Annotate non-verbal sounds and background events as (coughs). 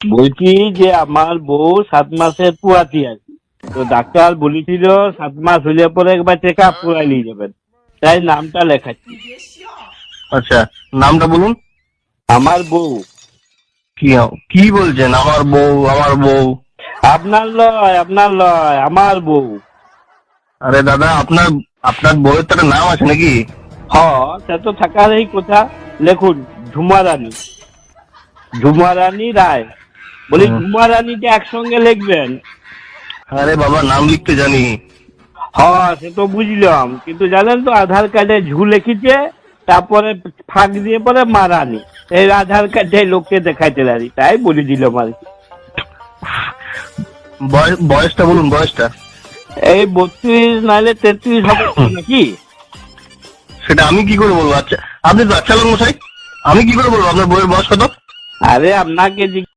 বলছি যে আমার বউ সাত মাসের পুয়াতি আছে। তো ডাক্তার বলেছিল সাত মাস হলে পরে একবার চেক আপ করাই নিয়ে যাবেন। তাই নামটা লেখাচ্ছি। আচ্ছা নামটা বলুন। আমার বউ। কি কি বলছেন? আমার বউ আমার বউ। আপনার লয় আপনার লয় আমার বউ। আরে দাদা আপনার আপনার বউয়ের তো একটা নাম আছে নাকি? হ সে তো থাকার এই কথা। লেখুন ঝুমারানী। ঝুমারানী রায়। বলি হুম। ঝুমারানীটা একসঙ্গে লিখবেন। আরে বাবা নাম লিখতে জানি। হ্যাঁ সে তো বুঝলাম। কিন্তু জানেন তো আধার কার্ডে ঝু লিখিছে তারপরে ফাঁক দিয়ে পরে মারানি। এই আধার কার্ডে লোককে দেখাইতে পারি। তাই বলে দিলাম আর কি। বয়সটা বলুন বয়সটা। এই বত্রিশ নাহলে তেত্রিশ হবে (coughs) নাকি? সেটা আমি কি করে বলব? আচ্ছা আপনি তো আচ্ছা মশাই আমি কি করে বলব? আপনার বউয়ের বয়স কত? আরে আপনাকে